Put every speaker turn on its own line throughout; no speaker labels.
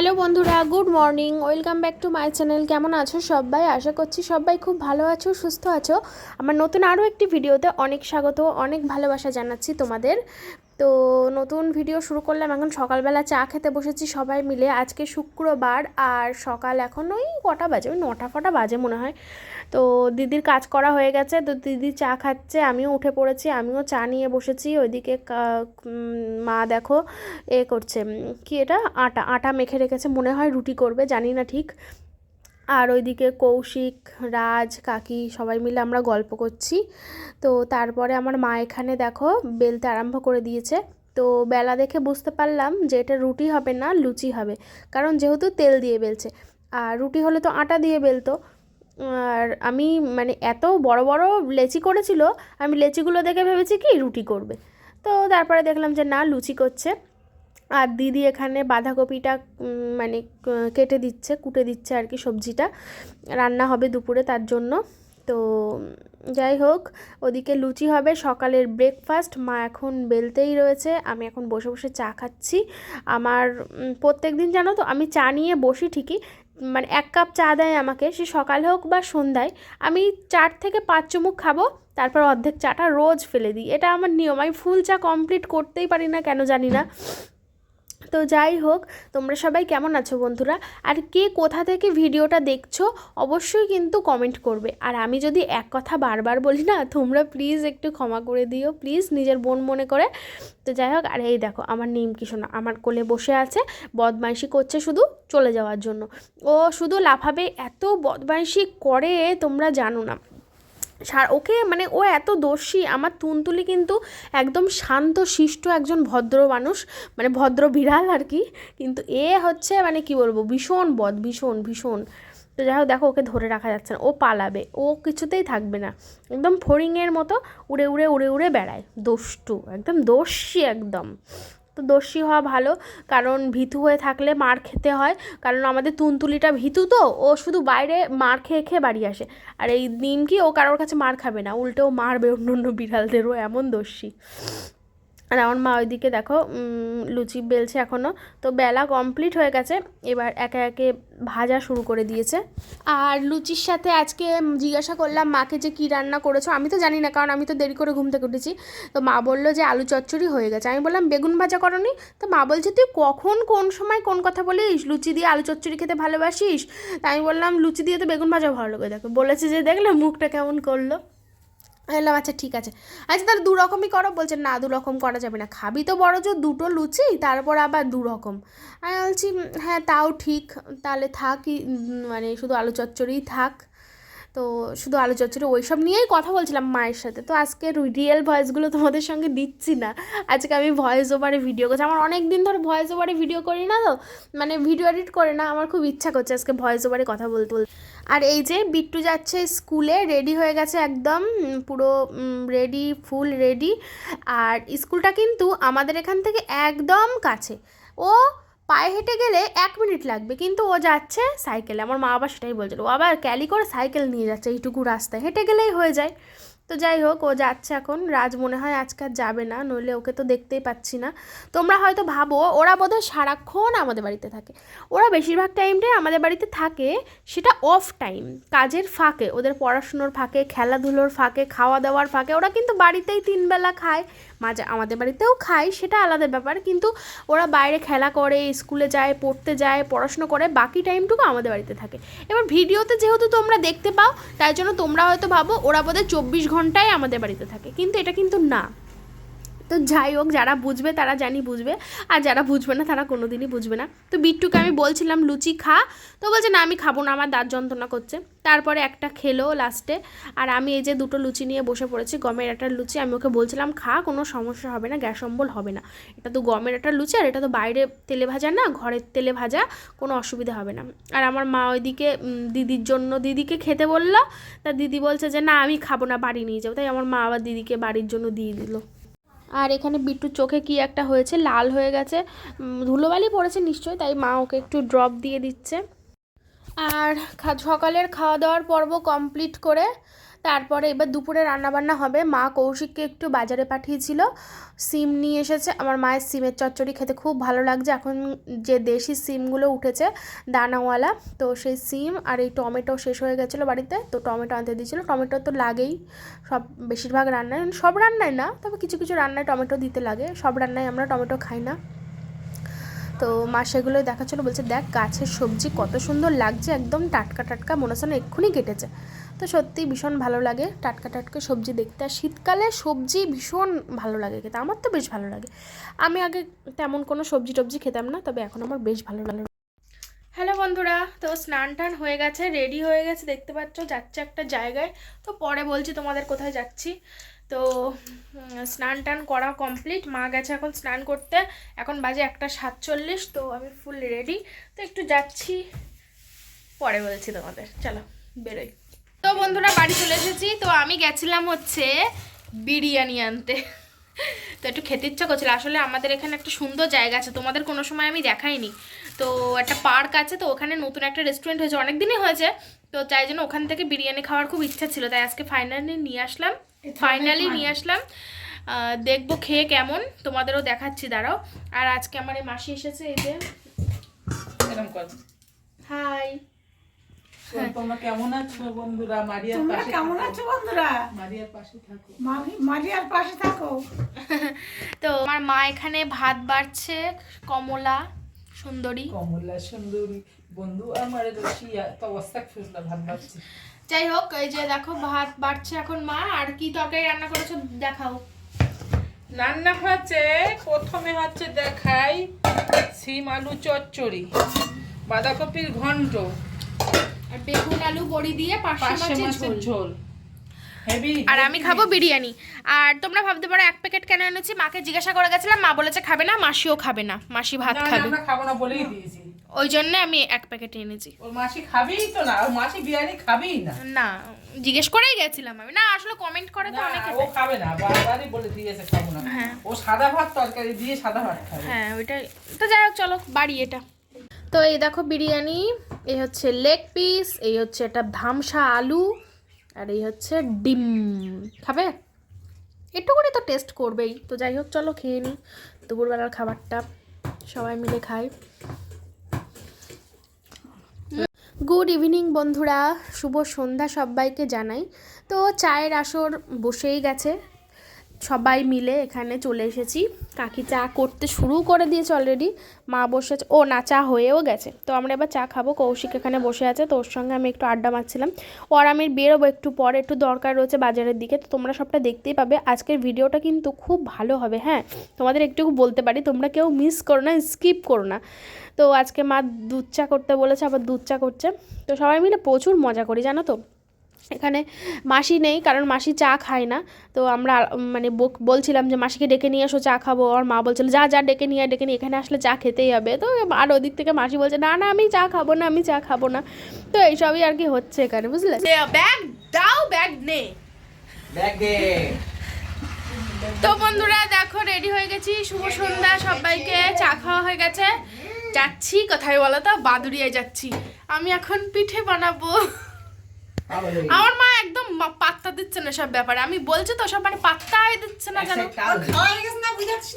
Hello বন্ধুরা, good morning, welcome back to my channel. কেমন আছো সবাই? আশা করছি সবাই খুব ভালো আছো, সুস্থ আছো। আমার নতুন আরও একটি ভিডিওতে অনেক স্বাগত, অনেক ভালোবাসা জানাচ্ছি তোমাদের। তো নতুন ভিডিও শুরু করলাম, এখন সকালবেলা চা খেতে বসেছি সবাই মিলে। আজকে শুক্রবার, আর সকাল এখন ওই কটা বাজে, ওই নটা ফটা বাজে মনে হয়। তো দিদির কাজ করা হয়ে গেছে, তো দিদি চা খাচ্ছে, আমিও উঠে পড়েছি, আমিও চা নিয়ে বসেছি, ওইদিকে মা দেখো এ করছে কি এটা? আটা আটা মেখে রেখেছে, মনে হয় রুটি করবে, জানি না ঠিক। আর ওইদিকে কৌশিক, রাজ, কাকি সবাই মিলে আমরা গল্প করছি। তো তারপরে আমার মা এখানে দেখো বেলতে আরম্ভ করে দিয়েছে। তো বেলা দেখে বুঝতে পারলাম যে এটা রুটি হবে না, লুচি হবে। কারণ যেহেতু তেল দিয়ে বেলছে। আর রুটি হলে তো আটা দিয়ে বেলতো। আর আমি মানে এত বড় বড় লেচি করেছিল, আমি লেচিগুলো দেখে ভেবেছি কি রুটি করবে। তো তারপরে দেখলাম যে না, লুচি করছে। আর দিদি এখানে বাঁধাকপিটা মানে কেটে দিচ্ছে, কুটে দিচ্ছে আর কি সবজিটা। রান্না হবে দুপুরে তার জন্য। তো, যাই হোক, ওদিকে লুচি হবে, সকালের ব্রেকফাস্ট মা এখন বেলতেই রয়েছে, আমি এখন বসে বসে চা খাচ্ছি। আমার প্রত্যেক দিন জানো তো, আমি চা নিয়ে বসি ঠিকই মানে এক কাপ চা দেয় আমাকে, সে সকাল হোক বা সন্ধ্যায়, আমি চার থেকে পাঁচ চুমুক খাব, তারপর অর্ধেক চাটা রোজ ফেলে দিই। এটা আমার নিয়ম, আমি ফুল চা কমপ্লিট করতেই পারি না কেন জানি না। তো যাই হোক, তোমরা সবাই কেমন আছো বন্ধুরা? আর কে কোথা থেকে ভিডিওটা দেখছ, অবশ্যই কিন্তু কমেন্ট করবে। আর আমি যদি এক কথা বারবার বলি না, তোমরা প্লিজ একটু ক্ষমা করে দিও প্লিজ নিজের বোন মনে করে। তো যাই হোক, আর এই দেখো, আমার নিমকি শোনা? আমার কোলে বসে আছে, বদমাইশি করছে শুধু চলে যাওয়ার জন্য। ও শুধু লাফাবে, এত বদমাইশি করে তোমরা জানো না। ওকে মানে ও এত দোষী, আমার তুনতুলি কিন্তু একদম শান্ত, শিষ্ট একজন ভদ্র মানুষ মানে ভদ্র বিড়াল আর কি। কিন্তু এ হচ্ছে মানে কি বলব, ভীষণ বদ, ভীষণ ভীষণ। তো যাই হোক, দেখো ওকে ধরে রাখা যাচ্ছে না, ও পালাবে, ও কিছুতেই থাকবে না। একদম ফড়িংয়ের মতো উড়ে উড়ে উড়ে উড়ে বেড়ায়, দোষ্টু, একদম দোষী একদম। দোষী হওয়া ভালো। কারণ ভীতু হয়ে থাকলে মার খেতে হয়। কারণ আমাদের তুনতুলিটা ভীতু তো, ও শুধু বাইরে মার খেয়ে খেয়ে বাড়ি আসে। আর এই নিমকি ও কারোর কাছে মার খাবে না উল্টেও মারবে অন্য অন্য বিড়ালদেরও, এমন দোষী আর আমার মা ওইদিকে দেখো লুচি বেলছে এখনও তো বেলা কমপ্লিট হয়ে গেছে, এবার একে একে ভাজা শুরু করে দিয়েছে। আর লুচির সাথে আজকে জিজ্ঞাসা করলাম, মাকে যে কী রান্না করেছ? আমি তো জানি না, কারণ আমি তো দেরি করে ঘুম থেকে উঠেছি। তো মা বলল যে আলু চচ্চড়ি হয়ে গেছে। আমি বললাম, বেগুন ভাজা করনি? তো মা বলছে, তুই কখন, কোন সময়, কোন কথা বলিস? লুচি দিয়ে আলু চচ্চড়ি খেতে ভালোবাসিস? তা আমি বললাম, লুচি দিয়ে তো বেগুন ভাজা ভালো লাগে। দেখো, বলেছে যে দেখলে মুখটা কেমন করল। বললাম আচ্ছা ঠিক আছে। আচ্ছা তাহলে দু রকমই করো। বলছে, না দু রকম করা যাবে না। খাবি তো বড় জোর, দুটো লুচি, তারপর আবার দু রকম আমি বলছি হ্যাঁ তাও ঠিক। তাহলে থাকই মানে শুধু আলু চচ্চড়িই থাক। তো শুধু আলু চচ্চড়ি, ওইসব নিয়েই কথা বলছিলাম মায়ের সাথে। তো আজকে রিয়েল ভয়েসগুলো তোমাদের সঙ্গে দিচ্ছি না। আজকে আমি ভয়েস ওভারে ভিডিও করছি। আমার অনেক দিন ধরে ভয়েস ওভারে ভিডিও করি না তো মানে ভিডিও এডিট করে না, আমার খুব ইচ্ছা করছে আজকে ভয়েস ওভারে কথা বলতে বলতে। আর এই যে বিট্টু যাচ্ছে স্কুলে রেডি হয়ে গেছে একদম পুরো রেডি ফুল রেডি আর স্কুলটা কিন্তু আমাদের এখান থেকে একদম কাছে। ও পায়ে হেঁটে গেলে এক মিনিট লাগবে, কিন্তু ও যাচ্ছে সাইকেলে। আমার মা আবার সেটাই বলছিল, ও আবার ক্যালি করে সাইকেল নিয়ে যাচ্ছে এইটুকু রাস্তায়। হেঁটে গেলেই হয়ে যায়। তো যাই হোক, ও যাচ্ছে এখন। রাজ মনে হয় আজকে আর যাবে না, নইলে ওকে তো দেখতেই পাচ্ছি না। তোমরা হয়তো ভাবো, ওরা বোধহয় সারাক্ষণ আমাদের বাড়িতে থাকে। ওরা বেশিরভাগ টাইমটাই আমাদের বাড়িতে থাকে, সেটা অফ টাইম কাজের ফাঁকে। ওদের পড়াশুনোর ফাঁকে, খেলাধুলোর ফাঁকে খাওয়া দাওয়ার ফাঁকে, ওরা কিন্তু বাড়িতেই তিনবেলা খায়। মাঝে আমাদের বাড়িতেও খায়, সেটা আলাদা ব্যাপার, কিন্তু ওরা বাইরে খেলা করে, স্কুলে যায়, পড়তে যায়, পড়াশুনো করে, বাকি টাইমটুকু আমাদের বাড়িতে থাকে। এবার ভিডিওতে যেহেতু তোমরা দেখতে পাও, তাই জন্য তোমরা হয়তো ভাবো, ওরা বোধহয় চব্বিশ ঘন্টাই আমাদের বাড়িতে থাকে। কিন্তু এটা কিন্তু না। তো যাই হোক, যারা বুঝবে তারা জানি বুঝবে, আর যারা বুঝবে না তারা কোনো দিনই বুঝবে না। তো বিট্টুকে আমি বলছিলাম, লুচি খা। তো বলছে, না, আমি খাব না, আমার দাঁত যন্ত্রণা করছে। তারপরে একটা খেলো লাস্টে, আর আমি এই যে দুটো লুচি নিয়ে বসে পড়েছি, গমের একটা লুচি, আমি ওকে বলছিলাম, খা, কোনো সমস্যা হবে না, গ্যাস অম্বল হবে না। এটা তো গমের একটা লুচি, আর এটা তো বাইরে তেলে ভাজা না, ঘরের তেলে ভাজা, কোনো অসুবিধা হবে না। আর আমার মা ওইদিকে দিদির জন্য দিদিকে খেতে বলল। তা দিদি বলছে যে, না, আমি খাব না, বাড়ি নিয়ে যাব। তাই আমার মা আবার দিদিকে বাড়ির জন্য দিয়ে দিল। আর এখানে বিট্টুর চোখে কি একটা হয়েছে, লাল হয়ে গেছে। ধুলোবালি পড়েছে নিশ্চয়ই, তাই মা ওকে একটু ড্রপ দিয়ে দিচ্ছে। আর সকালের খাওয়া দাওয়ার পর্ব কমপ্লিট করে তারপরে এবার দুপুরে রান্নাবান্না হবে। মা কৌশিককে একটু বাজারে পাঠিয়েছিল। সিম নিয়ে এসেছে। আমার মায়ের সিমের চচ্চড়ি খেতে খুব ভালো লাগছে। এখন যে দেশি সিমগুলো উঠেছে, দানাওয়ালা, তো সেই সিম আর এই টমেটো শেষ হয়ে গেছিল বাড়িতে, তো টমেটো আনতে দিয়েছিলো। টমেটো তো লাগেই, সব বেশিরভাগ রান্নায়। সব রান্নায় না, তবে কিছু কিছু রান্নায় টমেটো দিতে লাগে। সব রান্নায় আমরা টমেটো খাই না। তো মা সেগুলোই দেখাচ্ছিলো। বলছে, দেখ, গাছের সবজি কত সুন্দর লাগছে। একদম টাটকা টাটকা, মনে হচ্ছে না এক্ষুনি কেটেছে। তো সত্যি ভীষণ ভালো লাগে টাটকা টাটকা সবজি দেখতে। আর শীতকালে সবজি ভীষণ ভালো লাগে খেতে, আমার তো বেশ ভালো লাগে। আমি আগে তেমন কোনো সবজি টবজি খেতাম না, তবে এখন আমার বেশ ভালো লাগে। হ্যালো বন্ধুরা, তো স্নান টান হয়ে গেছে রেডি হয়ে গেছে, দেখতে পাচ্ছ যাচ্ছে একটা জায়গায়। তো পরে বলছি তোমাদের কোথায় যাচ্ছি। তো স্নান টান করা কমপ্লিট মা গেছে এখন স্নান করতে। এখন বাজে একটা সাতচল্লিশ, তো আমি ফুল রেডি তো একটু যাচ্ছি, পরে বলছি তোমাদের, চলো, বেরোই। তো বন্ধুরা বাড়ি চলে এসেছি। তো আমি গেছিলাম হচ্ছে বিরিয়ানি আনতে। তো একটু খেতে ইচ্ছা করছিল। আসলে আমাদের এখানে একটা সুন্দর জায়গা আছে। তোমাদের কোনো সময় আমি দেখাইনি। তো একটা পার্ক আছে তো ওখানে নতুন একটা রেস্টুরেন্ট হয়েছে। অনেক দিনই হয়েছে। তো তাই জন্য ওখান থেকে বিরিয়ানি খাওয়ার খুব ইচ্ছা ছিল। তাই আজকে ফাইনালি নিয়ে আসলাম। ফাইনালি নিয়ে আসলাম। দেখব খেয়ে কেমন। তোমাদেরও দেখাচ্ছি দাঁড়াও। আর আজকে আমার এই মাসি এসেছে এই যে। হাই
তোমরা কেমন আছো বন্ধুরা? মারিয়ার
তোমরা কেমন আছো বন্ধুরা?
মারিয়ার পাশে থাকো।
মারিয়ার পাশে থাকো।
তো আমার মা এখানে ভাত বাড়ছে কমলা সুন্দরী।
কমলা সুন্দরী। বন্ধু আমার রসিয়া তো অবস্থা ফেসলা ভাত
যাই হোক এই যে দেখো ভাত বাড়ছে এখন মা। আর কি তরকারি রান্না করেছ দেখাও।
রান্না হচ্ছে প্রথমে হচ্ছে দেখাই সিম আলু চচ্চড়ি বাঁধাকপির ঘন্ট।
আর বেগুন আলু বড়ি দিয়ে পার্শে মাছের ঝোল। আর আমি খাব বিরিয়ানি। আর তোমরা ভাবতে পারো এক প্যাকেট কেন এনেছি? মাকে জিজ্ঞাসা করে গেছিলাম মা বলেছে খাবে না মাসিও খাবে না মাসি ভাত খাবে।
আমরা খাব না বলেই দিয়েছি।
ওই জন্য আমি এক প্যাকেট এনেছি।
ওর মাসি খাবেই তো না ওর মাসি বিরিয়ানি খাবেই না।
না জিজ্ঞেস করেই গেছিলাম আমি। না আসলে কমেন্ট করে তো অনেকে
ও খাবে না বারবারই বলে দিয়েছে খাব না।
হ্যাঁ।
ও সাদা ভাত তরকারি দিয়ে সাদা ভাত খাবে।
হ্যাঁ ওইটাই। তো যাই হোক চলো বাড়ি এটা। তো এই দেখো বিরিয়ানি। এই হচ্ছে লেগ পিস এই হচ্ছে এটা ধামসা আলু, আর এই হচ্ছে ডিম। খাবে? একটু করে তো টেস্ট করবেই। তো যাই হোক, চলো খেয়ে নিই দুপুরবেলার খাবারটা সবাই মিলে খাই গুড ইভিনিং বন্ধুরা। শুভ সন্ধ্যা সবাইকে জানাই। তো চায়ের আসর বসেই গেছে। সবাই মিলে এখানে চলে এসেছি। কাকি চা করতে শুরু করে দিয়েছে অলরেডি মা বসেছে ও না, চা হয়েও গেছে। তো আমরা এবার চা খাব। কৌশিক এখানে বসে আছে। তো ওর সঙ্গে আমি একটু আড্ডা মারছিলাম। ওর আমি বেরোবো একটু পরে। একটু দরকার রয়েছে বাজারের দিকে। তো তোমরা সবটা দেখতেই পাবে। আজকের ভিডিওটা কিন্তু খুব ভালো হবে হ্যাঁ? তোমাদের একটু বলতে পারি। তোমরা কেউ মিস করো না স্কিপ করো না। তো আজকে মা দুধ চা করতে বলেছে, আবার দুধ চা করছে। তো সবাই মিলে প্রচুর মজা করি, জানো তো? এখানে মাসি নেই কারণ মাসি চা খায় না। তো আমরা মানে বক- বলছিলাম যে মাসিকে ডেকে নিয়ে এসো চা খাব। আর মা বলছিল যা যা ডেকে নিয়ে ডেকে নিয়ে এখানে আসলে চা খেতেই হবে। তো আর ওদিক থেকে মাসি বলছে না না আমি চা খাব না আমি চা খাব না। তো এইসবই আর কি হচ্ছে এখানে বুঝলে? ব্যাগ দাও ব্যাগ নে। তো বন্ধুরা দেখো রেডি হয়ে গেছি। শুভ সন্ধ্যা সবাইকে। চা খাওয়া হয়ে গেছে। যাচ্ছি কোথায় বলো তো? বাদুরিয়ায় যাচ্ছি। আমি এখন পিঠে বানাবো। আমার মা একদম পাত্তা দিচ্ছে না সব ব্যাপারে। আমি বলছি তো সব মানে পাত্তাই দিচ্ছে না কেন?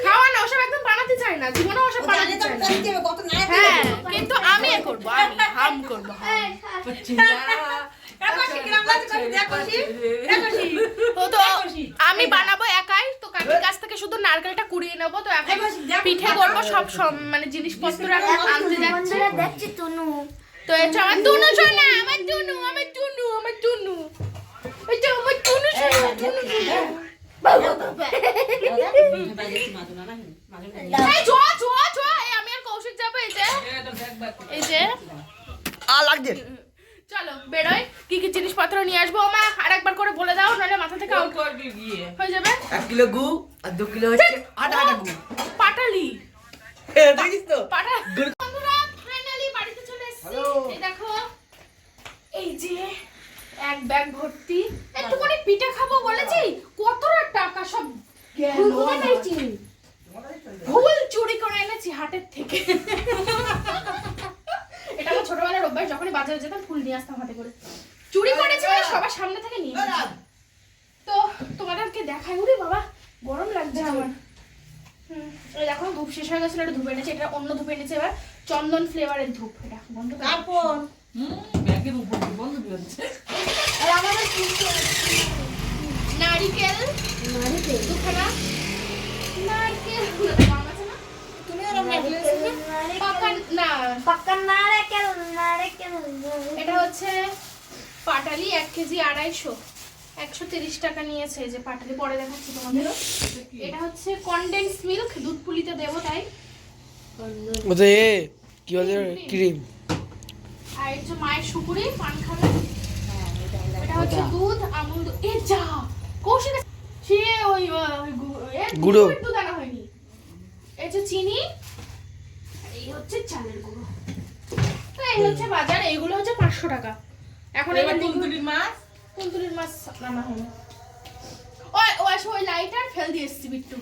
খাওয়া না
ওসব একদম বানাতে চায় না জীবনে ওসব বানাতে চায় না। হ্যাঁ কিন্তু আমি এ করব আমি হাম করব আমি বানাবো একাই তো কাকির কাছ থেকে শুধু নারকেলটা কুড়িয়ে নেব তো এখন পিঠে করব সব মানে জিনিসপত্র আনতে যাচ্ছে।
দেখছি তনু।
তো এটা আমার টুনু সোনা আমার টুনু আমার টুনু আমার টুনু। এটা আমার টুনু সোনা যে। চলো বেরোই। কি কি জিনিসপত্র নিয়ে আসব মা আর একবার করে বলে দাও নাহলে মাথা থেকে আউট
করবি
হয়ে যাবে।
এক কিলো গু আর দু কিলো হচ্ছে আটা আটা গু।
পাটালি।
দেখিস তো।
পাটা বন্ধুরা ফাইনালি বাড়িতে চলে এসেছি এই দেখো। এই যে এক ব্যাগ ভর্তি। একটু করে পিঠে খাব বলেছি। কতটা টাকা সব
পেয়েছি
ভুল চুরি করে এনেছি হাটের থেকে। এটা আমার ছোটবেলার অভ্যাস যখনই বাজারে যেতাম ফুল নিয়ে আসতাম হাতে করে। চুরি করেছি একেবারে সবার সামনে থেকে নিয়ে তো তোমাদেরকে দেখাই উরি বাবা গরম লাগছে আমার। হুম, এই দেখো ধূপ শেষ হয়ে গেছিল এটা ধূপ এনেছে এটা অন্য ধূপ এনেছে এবার চন্দন ফ্লেভারের ধূপ। এটা বন্ধ করে দাও।
তারপর
ব্যাগের উপর বন্ধ বেরোচ্ছে
আর আমাদের নারিকেল নারিকেল। দুখানা। নারকেল। না?
তুমি নেকলেস
না।
পাকা নারকেল নারকেল
এটা হচ্ছে পাটালি এক কেজি আড়াইশো। একশো তিরিশ টাকা নিয়েছে যে পাটালি। পরে দেখাচ্ছি তোমাদের এটা হচ্ছে কনডেন্স মিল্ক দুধ পুলিতে দেবো তাই।
কি বলে ক্রিম
আর এটা হচ্ছে মায়ের সুপুরি পান খাবে? এটা হচ্ছে দুধ আমুল দুধ এ যা! কৌশিক সে ওই
গুঁড়ো।
দুধ আনা হয়নি। এই হচ্ছে চিনি আর এই হচ্ছে চালের গুঁড়ো। তো এই হচ্ছে বাজার এইগুলো হচ্ছে পাঁচশো টাকা। এখন
এবার তুলতুলির মাছ?
কুন্তুলির মাছ নামা হয়নি। ওই ওই লাইটার ফেল দিয়ে এসছি বিট্টু।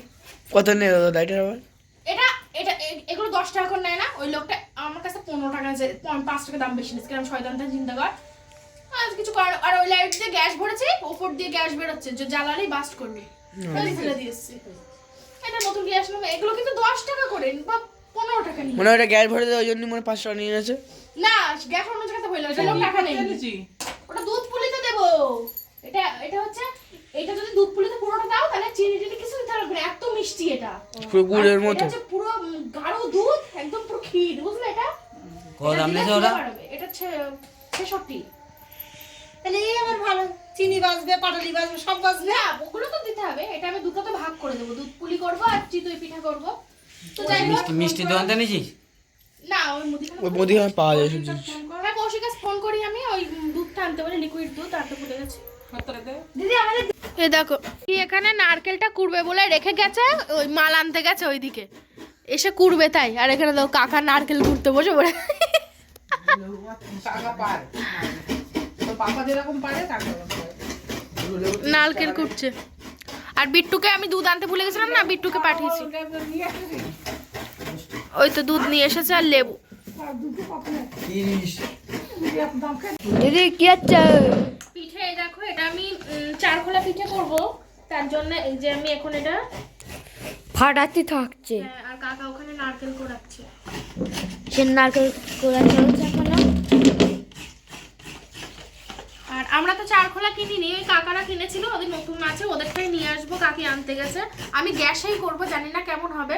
কত নেই লাইটার আবার?
এটা এটা এগুলো দশ টাকা করে নেয় না ওই লোকটা আমার কাছে পনেরো টাকা যে পাঁচ টাকা দাম বেশি নিচ্ছে কিরম শয়তানটা চিন্তা কর। আর কিছু করার আর ওই লাইট দিয়ে গ্যাস ভরেছে ওপর দিয়ে গ্যাস বেরোচ্ছে যে জ্বালানি বাস্ট করবে। ফেলে ফেলে দিয়ে এটা নতুন গ্যাস নেবে এগুলো কিন্তু দশ টাকা করে বা পনেরো টাকা নিয়ে।
মনে হয় ওটা গ্যাস ভরে দেয় ওই জন্য মনে হয় পাঁচশো টাকা নিয়ে গেছে
না গ্যাস অন্য জায়গাতে হইল ওটা লোক টাকা নেই ওটা দুধ পুলিতে দেবো। এটা এটা হচ্ছে এটা যদি দুধ পুলিতে পুরোটা দাও তাহলে চিনি টিনি কিছু দিতে লাগবে না এত মিষ্টি এটা।
পুরো গুড়ের মতো।
এটা হচ্ছে পুরো গাঢ় দুধ একদম পুরো ক্ষীর বুঝলে এটা?
কত দাম নিয়েছে ওটা?
এটা হচ্ছে ছেষট্টি।
তাহলে এই আমার ভালো। চিনি বাজবে পাটালি বাজবে সব বাজবে
না ওগুলো তো দিতে হবে। এটা আমি দুটোতে ভাগ করে দেবো। দুধ পুলি করব আর চিতই পিঠা করব। তো যাই হোক
মিষ্টি দোকানটা নিয়েছিস?
না ওই মুদিখানা
ওই মুদিখানা পাওয়া যায় সব জিনিস
হ্যাঁ কৌশিক ফোন করি আমি। ওই দুধটা আনতে বলে লিকুইড দুধ আনতে ভুলে গেছি। এ দেখো কি এখানে নারকেলটা কুড়বে বলে রেখে গেছে ওই মাল আনতে গেছে ওইদিকে। এসে কুড়বে তাই আর এখানে দেখো কাকা নারকেল কুড়তে বসে পড়ে। নারকেল কুড়ছে। আর বিট্টুকে আমি দুধ আনতে ভুলে গেছিলাম না বিট্টুকে পাঠিয়েছি। ওই তো দুধ নিয়ে এসেছে আর লেবু।
দিদি কি হচ্ছে?
পিঠে দেখো এটা আমি চারখোলা পিঠে করব। তার জন্য এই যে আমি এখন এটা
ফাটাতে থাকছে।
হ্যাঁ, আর কাকা ওখানে নারকেল কোড়াচ্ছে।
সে নারকেল কোড়া চলছে এখনও।
আর আমরা তো চারখোলা কিনিনি ওই কাকারা কিনেছিল ওদের নতুন আছে ওদেরটাই নিয়ে আসব কাকি আনতে গেছে। আমি গ্যাসেই করব জানি না কেমন হবে।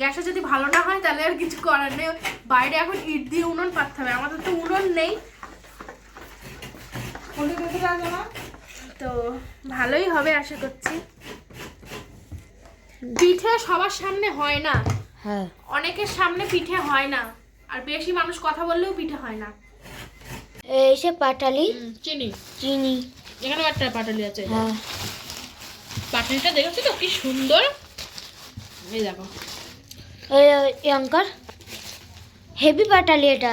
গ্যাসে যদি ভালো না হয় তাহলে আর কিছু করার নেই। বাইরে এখন ইট দিয়ে উনুন পাততে হবে আমাদের তো উনুন নেই। তো ভালোই হবে আশা করছি। পিঠে সবার সামনে হয় না।
হ্যাঁ।
অনেকের সামনে পিঠে হয় না। আর বেশি মানুষ কথা বললেও পিঠে হয় না।
এই সে পাটালি।
চিনি।
চিনি।
এখানেও একটা পাটালি আছে।
হ্যাঁ।
পাটালিটা দেখেছ তো? কি সুন্দর। এই দেখো।
এই এই অঙ্কর। হেভি পাটালি এটা।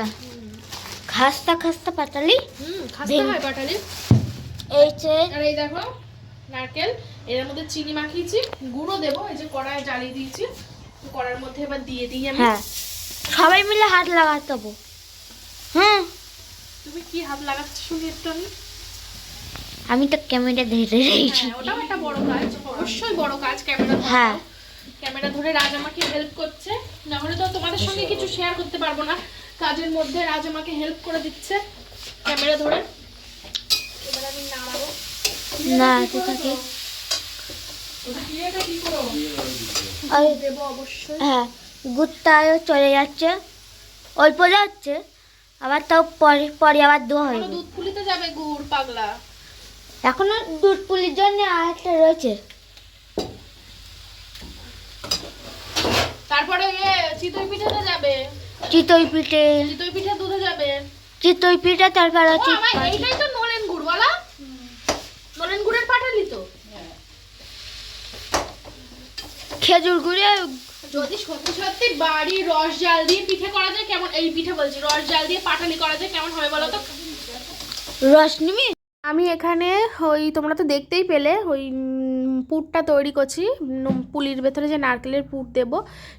খাস্তা খাস্তা পাটালি।
হুম খাস্তা হয় পাটালি।
এই যে
আর এই দেখো নারকেল। এর মধ্যে চিনি মাখিয়েছি গুঁড়ো দেবো এই যে কড়ায় জ্বালিয়ে দিয়েছি। কড়ার মধ্যে এবার দিয়ে দিই আমি।
হ্যাঁ। সবাই মিলে হাত লাগাতে হব হ্যাঁ
তুমি কি হাত লাগাচ্ছ শুনি একটু আমি?
আমি তো ক্যামেরা ধরে রেখেছি।
হ্যাঁ ওটাও একটা বড় কাজ অবশ্যই বড় কাজ ক্যামেরা
হ্যাঁ।
ক্যামেরা ধরে রাজ আমাকে হেল্প করছে। না হলে তো তোমাদের সঙ্গে কিছু শেয়ার করতে পারব না। কাজের মধ্যে রাজ আমাকে হেল্প করে দিচ্ছে। ক্যামেরা ধরে। এবার আমি নাড়াবো।
না তো থাকে হ্যাঁ গুড়টাও চলে যাচ্ছে। অল্প যাচ্ছে। আবার তাও পরে পরে আবার দোয়া হয়ে
দুধ ফুলিতে যাবে গুড় পাগলা।
এখনও দুধ পুলির জন্য আর একটা রয়েছে।
তারপরে চিতই পিঠাতে যাবে।
চিতই পিঠে।
চিতই পিঠা দুধে যাবে।
চিতই পিঠে তারপর
আমার এইটাই তো নলেন গুড় বলা? নলেন গুড়ের পাঠালি তো?
খেজুর গুড়ে।
যদি সত্যি সত্যি বাড়ি রস জাল দিয়ে পিঠে করা যায় কেমন? এই পিঠে বলছি রস জাল দিয়ে পাটালি করা যায় কেমন হবে বলো তো?
রস নিবি?
আমি এখানে ওই তোমরা তো দেখতেই পেলে ওই পুরটা তৈরি করছি। পুলির ভেতরে যে নারকেলের পুর দেব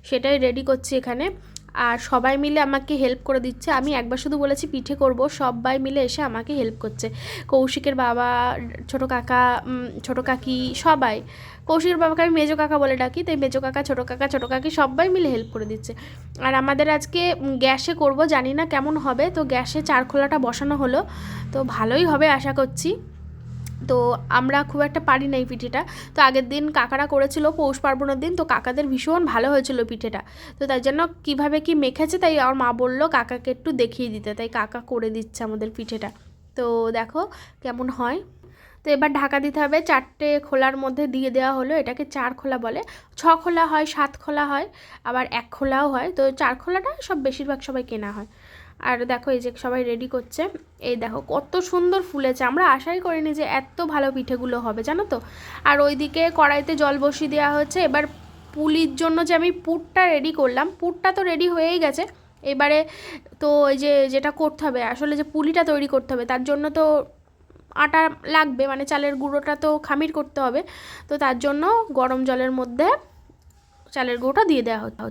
সেটাই রেডি করছি এখানে। আর সবাই মিলে আমাকে হেল্প করে দিচ্ছে। আমি একবার শুধু বলেছি, পিঠে করব। সবাই মিলে এসে আমাকে হেল্প করছে। কৌশিকের বাবা, ছোটো কাকা ছোটো কাকি, সবাই। কৌশিকের বাবাকে আমি মেজো কাকা বলে ডাকি, তাই মেজো কাকা, ছোটো কাকা, ছোটো কাকি সবাই মিলে হেল্প করে দিচ্ছে। আর আমাদের আজকে গ্যাসে করব, জানি না কেমন হবে। তো গ্যাসে চার খোলাটা বসানো হলো। তো ভালোই হবে, আশা করছি। তো আমরা খুব একটা পারি না এই পিঠেটা। তো আগের দিন কাকারা করেছিল পৌষ পার্বণের দিন, তো কাকাদের ভীষণ ভালো হয়েছিল পিঠেটা। তো তাই জন্য কীভাবে কি মেখেছে তাই আমার মা বলল কাকাকে একটু দেখিয়ে দিতে। তাই কাকা করে দিচ্ছে আমাদের পিঠেটা। তো দেখো কেমন হয়। তো এবার ঢাকা দিতে হবে চারটে খোলার মধ্যে দিয়ে দেওয়া হলো, এটাকে চার খোলা বলে। ছ খোলা হয়, সাত খোলা হয়, আবার এক খোলাও হয়। তো চার খোলাটা সব বেশিরভাগ সবাই কেনা হয়। আর দেখো এই যে সবাই রেডি করছে। এই দেখো কত সুন্দর ফুলেছে। আমরা আশাই করিনি যে এত ভালো পিঠেগুলো হবে, জানো তো? আর ওইদিকে কড়াইতে জল বসিয়ে দেওয়া হচ্ছে এবার পুলির জন্য যে আমি পুরটা রেডি করলাম, পুরটা তো রেডি হয়েই গেছে। এবারে তো ওই যে যেটা করতে হবে, আসলে যে পুলিটা তৈরি করতে হবে, তার জন্য তো আটা লাগবে মানে চালের গুঁড়োটা তো খামির করতে হবে। তো তার জন্য গরম জলের মধ্যে চালের গুঁড়োটা দিয়ে দেওয়া হতো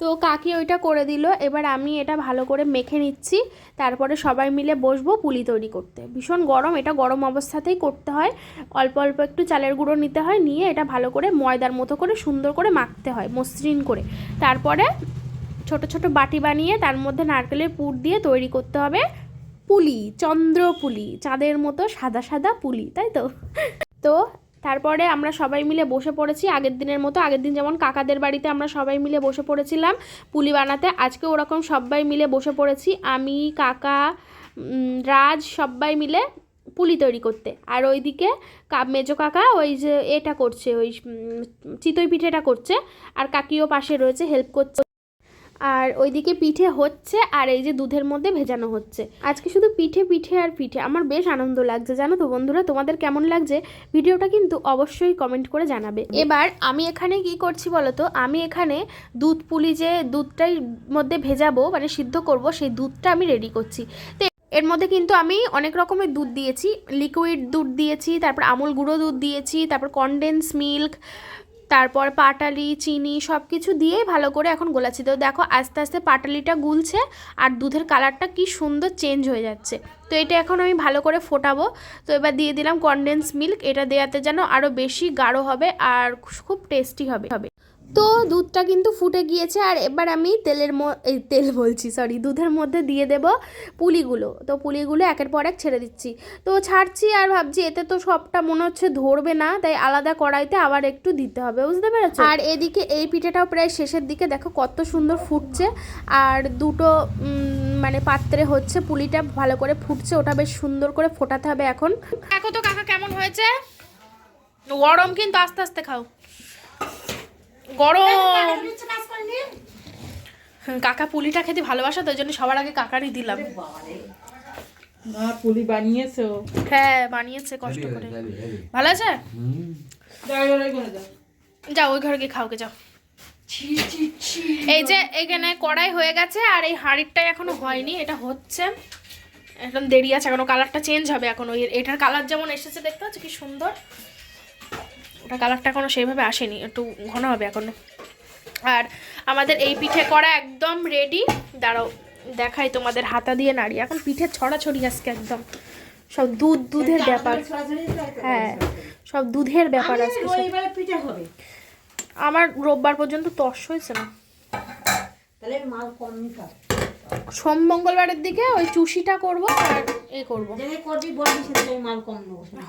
তো কাকি ওইটা করে দিল। এবার আমি এটা ভালো করে মেখে নিচ্ছি। তারপরে সবাই মিলে বসবো পুলি তৈরি করতে। ভীষণ গরম, এটা গরম অবস্থাতেই করতে হয়। অল্প অল্প একটু চালের গুঁড়ো নিতে হয়, নিয়ে এটা ভালো করে ময়দার মতো করে সুন্দর করে মাখতে হয়, মসৃণ করে। তারপরে ছোট ছোট বাটি বানিয়ে তার মধ্যে নারকেলের পুর দিয়ে তৈরি করতে হবে পুলি চন্দ্র পুলি চাঁদের মতো সাদা সাদা পুলি, তাই তো? তো তারপরে আমরা সবাই মিলে বসে পড়েছি আগের দিনের মতো। আগের দিন যেমন কাকাদের বাড়িতে আমরা সবাই মিলে বসে পড়েছিলাম পুলি বানাতে, আজকে ওরকম সবাই মিলে বসে পড়েছি। আমি, কাকা রাজ সবাই মিলে পুলি তৈরি করতে। আর ওইদিকে মেজো কাকা ওই যে এটা করছে, ওই চিতই পিঠেটা করছে। আর কাকিও পাশে রয়েছে, হেল্প করছে। আর ওইদিকে পিঠে হচ্ছে আর এই যে দুধের মধ্যে ভেজানো হচ্ছে। আজকে শুধু পিঠে পিঠে আর পিঠে। আমার বেশ আনন্দ লাগছে, জানো তো বন্ধুরা, তোমাদের কেমন লাগছে? ভিডিওটা কিন্তু অবশ্যই কমেন্ট করে জানাবে। এবার আমি এখানে কি করছি বলো তো আমি এখানে দুধ পুলি যে দুধটাই মধ্যে ভেজাবো মানে সিদ্ধ করব, সেই দুধটা আমি রেডি করছি। তো এর মধ্যে কিন্তু আমি অনেক রকমের দুধ দিয়েছি। লিকুইড দুধ দিয়েছি, তারপর আমুল গুঁড়ো দুধ দিয়েছি, তারপর কনডেন্স মিল্ক তারপর পাটালি, চিনি সব কিছু দিয়েই ভালো করে এখন গোলাচ্ছি। তো দেখো, আস্তে আস্তে পাটালিটা গুলছে আর দুধের কালারটা কি সুন্দর চেঞ্জ হয়ে যাচ্ছে। তো এটা এখন আমি ভালো করে ফোটাবো। তো এবার দিয়ে দিলাম কনডেন্স মিল্ক এটা দেওয়াতে যেন আরও বেশি গাঢ় হবে আর খুব টেস্টি হবে হবে। তো দুধটা কিন্তু ফুটে গিয়েছে আর এবার আমি তেলের ম এই তেল বলছি সরি দুধের মধ্যে দিয়ে দেব পুলিগুলো। তো পুলিগুলো একের পর এক ছেড়ে দিচ্ছি। তো ছাড়ছি আর ভাবছি এতে তো সবটা মনে হচ্ছে ধরবে না তাই আলাদা কড়াইতে আবার একটু দিতে হবে বুঝতে পেরেছ? আর এদিকে এই পিঠেটাও প্রায় শেষের দিকে দেখো কত সুন্দর ফুটছে। আর দুটো মানে পাত্রে হচ্ছে পুলিটা ভালো করে ফুটছে ওটা বেশ সুন্দর করে ফোটাতে হবে এখন। দেখো তো কাকা কেমন হয়েছে। গরম কিন্তু আস্তে আস্তে খাও। গরম। কাকা পুলিটা খেতে ভালোবাসা তো ওই জন্য সবার আগে কাকারই দিলাম।
না পুলি বানিয়েছো?
হ্যাঁ বানিয়েছে কষ্ট করে। ভালো আছে?
যাও এবার ওই ঘরে যাও
যাও ওই ঘরে গিয়ে খাওকে যাও। এই যে এখানে কড়াই হয়ে গেছে আর এই হাঁড়িরটা এখনও হয়নি এটা হচ্ছে। এখন দেরি আছে এখনও কালারটা চেঞ্জ হবে এখন ওই এটার কালার যেমন এসেছে দেখতে পাচ্ছ কি সুন্দর? ওটা কালারটা এখনও সেইভাবে আসেনি একটু ঘন হবে এখনও। আর আমাদের এই পিঠে করা একদম রেডি দাঁড়াও দেখাই তোমাদের হাতা দিয়ে নাড়ি। এখন পিঠে ছড়াছড়ি আজকে একদম। সব দুধ দুধের ব্যাপার। হ্যাঁ সব দুধের ব্যাপার আজকে আমার রোববার পর্যন্ত তস হয়েছে না। সোম মঙ্গলবারের দিকে ওই চুষিটা করব আর এ করব।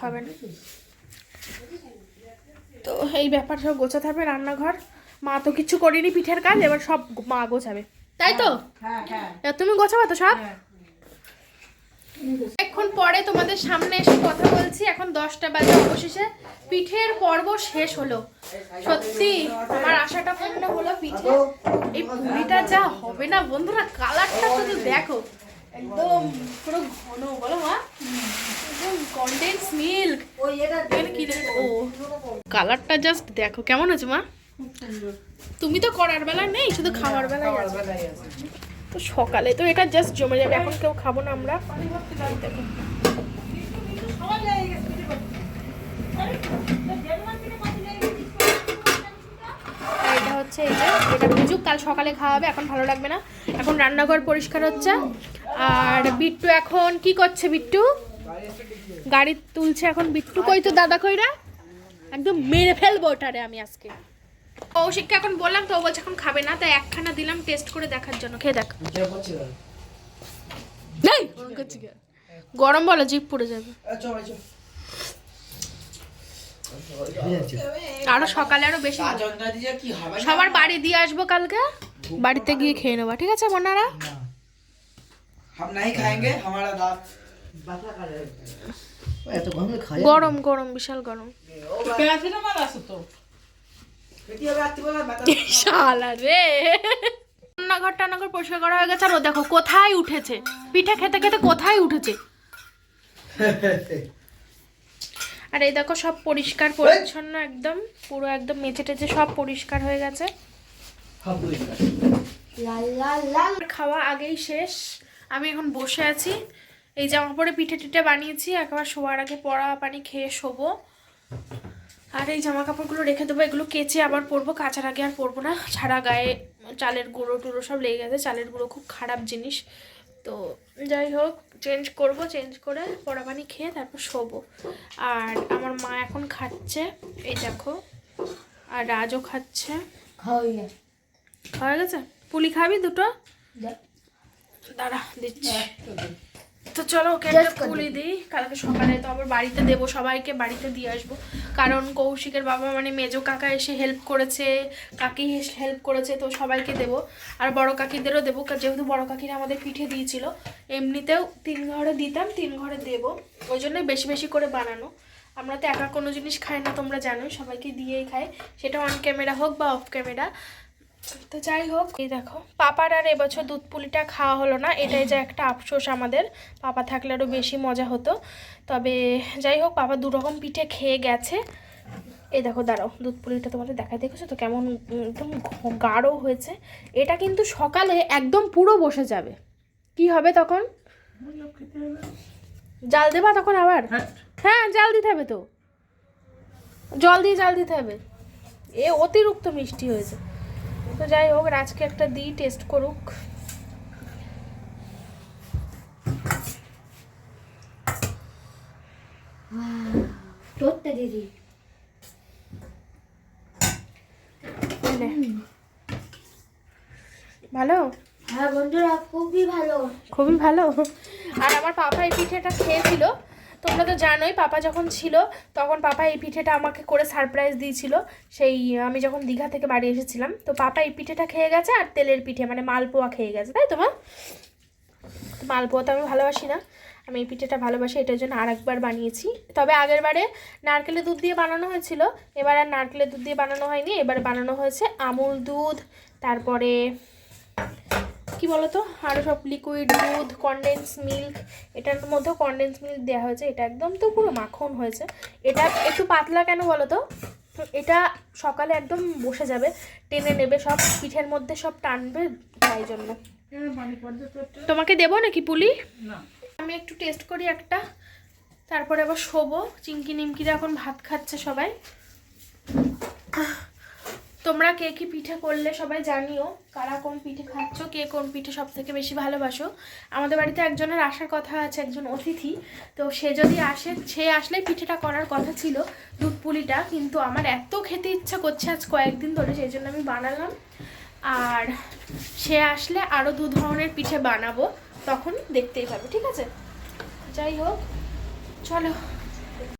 হবে না। তো এই ব্যাপার সব গোছাতে হবে রান্নাঘর। মা তো কিছু করিনি পিঠের কাজ এবার সব মা গোছাবে। তাই তো?
হ্যাঁ হ্যাঁ।
তুমি গোছাবা তো সব? এখন পরে তোমাদের সামনে এসে কথা বলছি এখন দশটা বাজে অবশেষে। পিঠের পর্ব শেষ হলো। সত্যি আমার আশাটা পূর্ণ হলো পিঠে এই পুরিটা যা হবে না বন্ধুরা কালারটা শুধু দেখো। একদম পুরো ঘন বলো মা। একদম কন্ডেন্স মিল্ক
ওই এটা
কি ও। কালারটা জাস্ট দেখো কেমন আছে মা? তুমি তো করার বেলা নেই শুধু খাওয়ার বেলায় আছে। তো সকালে তো এটা জাস্ট জমে যাবে এখন কেউ খাব না আমরা। দেখো। হচ্ছে এই যে, এটা ভিজুক কাল সকালে খাওয়াবে এখন ভালো লাগবে না। এখন রান্নাঘর পরিষ্কার হচ্ছে। আর বিট্টু এখন কি করছে বিট্টু? গাড়ি তুলছে এখন বিট্টু। কই তো দাদা কইরা? একদম মেরে ফেলব ওটারে আমি আজকে। কৌশিককে এখন বললাম তো, ও বলছে এখন খাবে না, তাই একখানা দিলাম টেস্ট করে দেখার জন্য। খেয়ে দেখ। গরম বলো জিপ পড়ে যাবে। আরও সকালে আরও বেশি সবার বাড়ি দিয়ে আসব কালকে? বাড়িতে গিয়ে খেয়ে নেবা। ঠিক আছে মনারা
গরম
গরম বিশাল গরম। শালা রে। রান্নাঘর টান্নাঘর পরিষ্কার করা হয়ে গেছে আর দেখো কোথায় উঠেছে। পিঠে খেতে খেতে কোথায় উঠেছে? আর এই দেখো সব পরিষ্কার পরিচ্ছন্ন একদম পুরো একদম মেঝে টেচে সব পরিষ্কার হয়ে গেছে।
লাল লাল লাল
খাওয়া আগেই শেষ। আমি এখন বসে আছি। এই জামা পরে পিঠে টিঠে বানিয়েছি একবার শোয়ার আগে পড়া পানি খেয়ে শোবো। আর এই জামা কাপড়গুলো রেখে দেবো এগুলো কেচে আবার পরবো। কাচার আগে আর পরবো না। ছাড়া গায়ে চালের গুঁড়ো টুড়ো সব লেগে গেছে। চালের গুঁড়ো খুব খারাপ জিনিস। তো যাই হোক চেঞ্জ করব চেঞ্জ করে পড়া পানি খেয়ে তারপর শোবো। আর আমার মা এখন খাচ্ছে এই দেখো। আর রাজও খাচ্ছে।
হয়ে
খাওয়া গেছে? পুলি খাবি দুটো? দাঁড়া দিচ্ছি। তো চলো ওকে একটা পুলি দিই কালকে সকালে তো আবার বাড়িতে দেবো সবাইকে বাড়িতে দিয়ে আসব। কারণ কৌশিকের বাবা মানে মেজো কাকা এসে হেল্প করেছে কাকি হেল্প করেছে তো সবাইকে দেবো। আর বড় কাকিদেরও দেবো যেহেতু বড় কাকিরা আমাদের পিঠে দিয়েছিল এমনিতেও তিন ঘরে দিতাম তিন ঘরে দেবো। ওই জন্যই বেশি বেশি করে বানানো। আমরা তো একা কোনো জিনিস খাই না তোমরা জানো সবাইকে দিয়েই খাই। সেটা অন ক্যামেরা হোক বা অফ ক্যামেরা তো যাই হোক এই দেখো। পাপার আর এবছর দুধ পুলিটা খাওয়া হলো না এটাই যে একটা আফসোস আমাদের। পাপা থাকলে আরও বেশি মজা হতো। তবে যাই হোক পাপা দুরকম পিঠে খেয়ে গেছে। এই দেখো দাঁড়াও দুধ পুলিটা তোমাদের দেখায়। দেখেছ তো কেমন একদম গাঢ় হয়েছে। এটা কিন্তু সকালে একদম পুরো বসে যাবে। কি হবে তখন? জাল দেবা তখন আবার? হ্যাঁ জাল দিতে হবে তো। জল দিয়ে জাল দিতে হবে। এ অতিরিক্ত মিষ্টি হয়েছে। তো যাই হোক আজকে একটা দিই টেস্ট করুক।
তোরটা দিদি।
ভালো?
হ্যাঁ বন্ধুরা খুবই ভালো।
খুবই ভালো। আর আমার পাপা এই পিঠেটা খেয়েছিল। তোমরা তো জানোই, পাপা যখন ছিল, তখন পাপা এই পিঠেটা আমাকে করে সারপ্রাইজ দিয়েছিল। সেই, আমি যখন দীঘা থেকে বাড়ি এসেছিলাম, তো পাপা এই পিঠেটা খেয়ে গেছে আর তেলের পিঠে মানে মালপোয়া খেয়ে গেছে, তাই তো মা? মালপোয়া তো আমি ভালোবাসি না। আমি এই পিঠেটা ভালোবাসি, এটার জন্য আরেকবার বানিয়েছি। তবে আগের বারে নারকেলের দুধ দিয়ে বানানো হয়েছিল, এবার আর নারকেলের দুধ দিয়ে বানানো হয়নি, এবার বানানো হয়েছে আমুল দুধ, তারপরে কি বলতো? আরও সব লিকুইড দুধ কনডেন্স মিল্ক এটার মধ্যেও কনডেন্স মিল্ক দেওয়া হয়েছে। এটা একদম তো পুরো মাখন হয়েছে। এটা একটু পাতলা কেন বলো তো তো এটা সকালে একদম বসে যাবে টেনে নেবে সব পিঠের মধ্যে সব টানবে তাই জন্য। তোমাকে দেবো নাকি পুলি? আমি একটু টেস্ট করি একটা। তারপরে আবার শোবো। চিঙ্কি নিমকিরা এখন ভাত খাচ্ছে সবাই। তোমরা কে কি পিঠে করলে সবাই জানিও। কারা কোন পিঠে খাচ্ছ, কে কোন পিঠে সব থেকে বেশি ভালোবাসো। আমাদের বাড়িতে একজনের আসার কথা আছে, একজন অতিথি। তো সে যদি আসে, সে আসলে পিঠেটা করার কথা ছিল দুধ পুলিটা কিন্তু আমার এত খেতে ইচ্ছা করছে আজ কয়েকদিন ধরে, সেই জন্য আমি বানালাম। আর সে আসলে আরও দু ধরনের পিঠে বানাবো, তখন দেখতেই পাবে ঠিক আছে? যাই হোক, চলো।